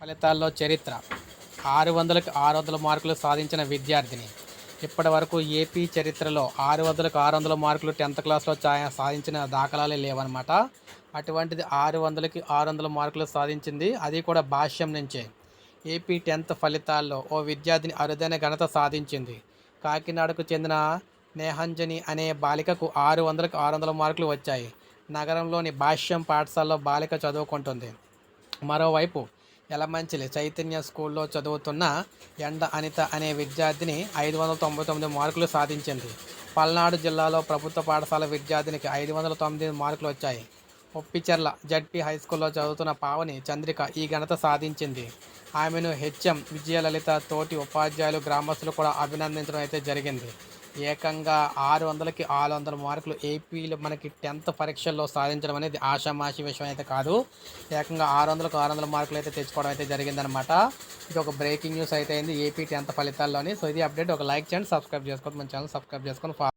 ఫలితాల్లో చరిత్ర. ఆరు వందలకు ఆరు వందల మార్కులు సాధించిన విద్యార్థిని. ఇప్పటి వరకు ఏపీ చరిత్రలో ఆరు వందలకు ఆరు వందల మార్కులు టెన్త్ క్లాస్లో సాధించిన దాఖలాలే లేవన్నమాట. అటువంటిది ఆరు వందలకి ఆరు వందల మార్కులు సాధించింది. అది కూడా భాష్యం నుంచే. ఏపీ టెన్త్ ఫలితాల్లో ఓ విద్యార్థిని అరుదైన ఘనత సాధించింది. కాకినాడకు చెందిన నేహంజని అనే బాలికకు ఆరు వందలకు ఆరు వందల మార్కులు వచ్చాయి. నగరంలోని భాష్యం పాఠశాలలో బాలిక చదువుకుంటుంది. మరోవైపు యలమంచిలి చైతన్య స్కూల్లో చదువుతున్న ఎండ అనిత అనే విద్యార్థిని ఐదు వందల తొంభై తొమ్మిది మార్కులు సాధించింది. పల్నాడు జిల్లాలో ప్రభుత్వ పాఠశాల విద్యార్థినికి ఐదు వందల తొమ్మిది మార్కులు వచ్చాయి. ఒప్పిచెర్ల జడ్పీ హై స్కూల్లో చదువుతున్న పావని చంద్రిక ఈ ఘనత సాధించింది. ఆమెను హెచ్ఎం విజయలలిత తోటి ఉపాధ్యాయులు గ్రామస్తులు కూడా అభినందించడం అయితే జరిగింది. ఏకంగా ఆరు వందలకి ఆరు వందల మార్కులు ఏపీలో మనకి టెన్త్ పరీక్షల్లో సాధించడం అనేది ఆషామాషి విషయం అయితే కాదు. ఏకంగా ఆరు వందలకు ఆరు వందల మార్కులు అయితే తెచ్చుకోవడం అయితే జరిగిందనమాట ఇది ఒక బ్రేకింగ్ న్యూస్ అయితే అయింది. ఏపీ టెన్త్ ఫలితాల్లోని. సో ఇది అప్డేట్. ఒక లైక్ చేయండి సబ్స్క్రైబ్ చేసుకోండి. మన ఛానల్ సబ్స్క్రైబ్ చేసుకొని